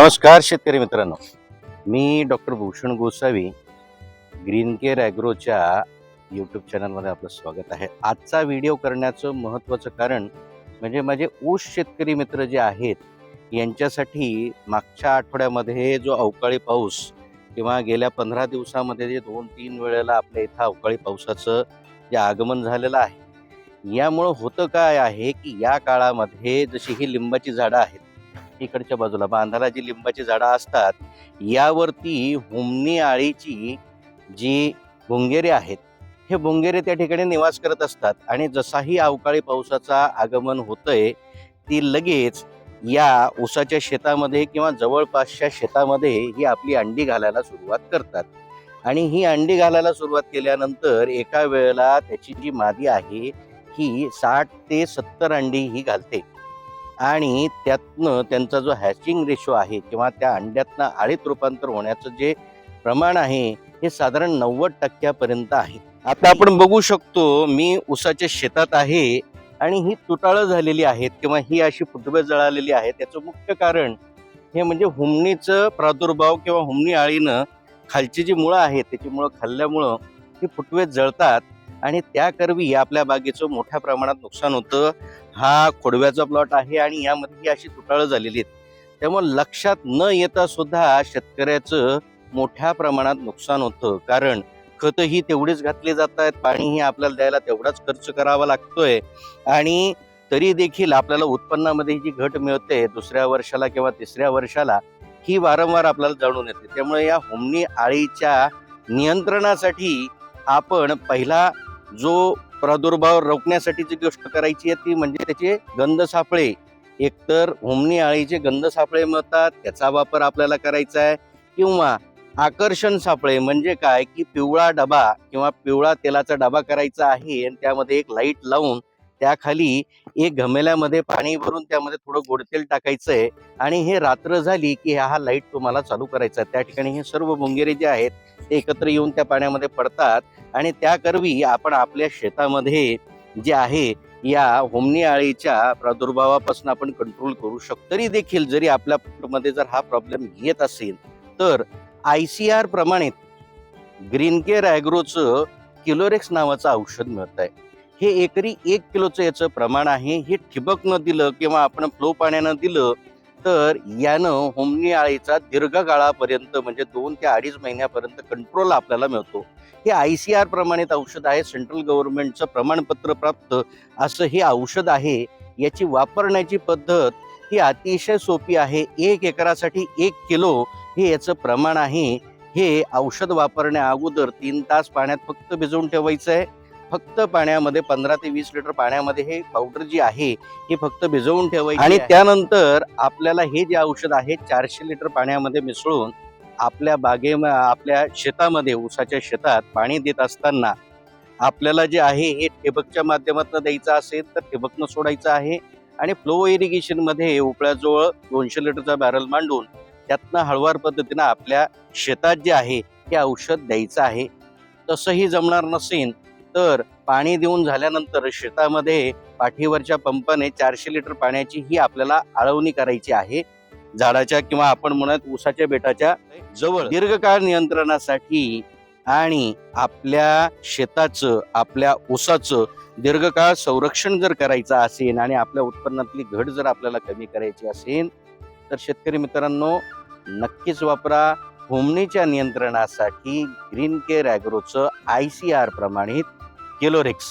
नमस्कार शेतकरी मित्रांनो. मी doctor Bhushan Gosavi green care ॲग्रोच्या YouTube चॅनलमध्ये आपलं स्वागत आहे. आजचा व्हिडिओ करण्याचं महत्त्वाचं कारण म्हणजे माझे ऊस शेतकरी मित्र जे आहेत यांच्यासाठी मागच्या आठवड्यामध्ये जो अवकाळी पाऊस किंवा गेल्या पंधरा दिवसामध्ये जे दोन तीन वेळेला आपल्या इथं अवकाळी पावसाचं जे आगमन झालेलं आहे यामुळं होतं काय आहे की या काळामध्ये जशी ही लिंबाची झाडं आहेत इकडच्या बाजूला बांधाला जी लिंबाची झाडं असतात यावरती हुमणी आळीची जी भुंगेरे आहेत हे भुंगेरे त्या ठिकाणी निवास करत असतात. आणि जसाही अवकाळी पावसाचा आगमन होतंय ती लगेच या ऊसाच्या शेतामध्ये किंवा जवळपासच्या शेतामध्ये ही आपली अंडी घालायला सुरुवात करतात. आणि ही अंडी घालायला सुरुवात केल्यानंतर एका वेळेला त्याची जी मादी आहे ही साठ ते सत्तर अंडी ही घालते. आणि त्यातनं त्यांचा जो हॅचिंग रेशो आहे किंवा त्या अंड्यातनं आळीत रूपांतर होण्याचं जे प्रमाण आहे हे साधारण नव्वद टक्क्यापर्यंत आहे. आता आपण बघू शकतो मी उसाच्या शेतात आहे आणि ही तुटाळं झालेली आहेत किंवा ही अशी फुटवे जळालेली आहे त्याचं मुख्य कारण हे म्हणजे हुमणीचं प्रादुर्भाव किंवा हुमणी आळीनं खालची जी मुळं आहेत त्याची मुळं खाल्ल्यामुळं ही फुटवे जळतात. आणि त्या करवी आपल्या बागेचं मोठ्या प्रमाणात नुकसान होतं. हा खोडव्याचा प्लॉट आहे आणि यामध्ये ही अशी तुटाळं झालेली आहेत. त्यामुळे लक्षात न येता सुद्धा शेतकऱ्याचं मोठ्या प्रमाणात नुकसान होतं. कारण खतंही तेवढीच घातली जात आहेत. पाणीही आपल्याला द्यायला तेवढाच खर्च करावा लागतोय. आणि तरी देखील आपल्याला उत्पन्नामध्ये जी घट मिळते दुसऱ्या वर्षाला किंवा तिसऱ्या वर्षाला ही वारंवार आपल्याला जाणून येते. त्यामुळे या होमनी आळीच्या नियंत्रणासाठी आपण पहिला जो प्रादुर्भाव रोखण्यासाठीची गोष्ट करायची आहे ती म्हणजे त्याचे गंध सापळे. एकतर हुमणी आळीचे गंध सापळे मिळतात त्याचा वापर आपल्याला करायचा आहे. किंवा आकर्षण सापळे म्हणजे काय? की पिवळा डबा किंवा पिवळा तेलाचा डबा करायचा आहे आणि त्यामध्ये एक लाइट लावून त्याखाली एक घमेल्यामध्ये पाणी भरून त्यामध्ये थोडं गोडतेल टाकायचं आहे आणि हे रात्र झाली की हा लाइट तुम्हाला चालू करायचा. आहे त्या ठिकाणी हे सर्व मुंगेरे जे आहेत ते एकत्र येऊन त्या पाण्यामध्ये पडतात. आणि त्याकरवी आपण आपल्या शेतामध्ये जे आहे या होमनी आळीच्या प्रादुर्भावापासून आपण कंट्रोल करू शकतो. तरी देखील जरी आपल्या मध्ये जर हा प्रॉब्लेम येत असेल तर आय सी आर प्रमाणित ग्रीन केअर ॲग्रोचं किलोरेक्स नावाचं औषध मिळत आहे हे एकरी एक किलोचं याचं प्रमाण आहे. हे ठिबक न दिलं किंवा आपण फ्लो पाण्यानं दिलं तर यानं होमनी आळीचा दीर्घकाळापर्यंत म्हणजे दोन ते अडीच महिन्यापर्यंत कंट्रोल आपल्याला मिळतो. हे आय सी आर प्रमाणित औषध आहे सेंट्रल गव्हर्नमेंटचं प्रमाणपत्र प्राप्त असं हे औषध आहे. याची वापरण्याची पद्धत ही अतिशय सोपी आहे. एक एकरासाठी एक किलो हे याचं प्रमाण आहे. हे औषध वापरण्या अगोदर तीन तास पाण्यात फक्त भिजवून ठेवायचं आहे फक्त पाण्यामध्ये पंधरा ते वीस लिटर पाण्यामध्ये हे पावडर जी आहे ही फक्त भिजवून ठेवायची आणि त्यानंतर आपल्याला हे जे औषध आहे चारशे लिटर पाण्यामध्ये मिसळून आपल्या बागे आपल्या शेतामध्ये ऊसाच्या शेतात पाणी देत असताना आपल्याला जे आहे हे ठिबकच्या माध्यमातून द्यायचं असेल तर ठिबकनं सोडायचं आहे. आणि फ्लो इरिगेशनमध्ये उपळ्याजवळ दोनशे लिटरचा बॅरल मांडून त्यातनं हळवार पद्धतीनं आपल्या शेतात जे आहे हे औषध द्यायचं आहे. तसंही जमणार नसेल तर पाणी देऊन झाल्यानंतर शेतामध्ये पाठीवरच्या पंपाने चारशे लिटर पाण्याची ही आपल्याला आळवणी करायची आहे. झाडाच्या किंवा आपण म्हणत ऊसाच्या बेटाच्या जवळ. दीर्घकाळ नियंत्रणासाठी आणि आपल्या शेताचं आपल्या ऊसाचं दीर्घकाळ संरक्षण जर करायचं असेल आणि आपल्या उत्पन्नातली घट जर आपल्याला कमी करायची असेल तर शेतकरी मित्रांनो नक्कीच वापरा होमणीच्या नियंत्रणासाठी ग्रीन केअर ॲग्रोचं आय सी आर प्रमाणित केलोरेक्स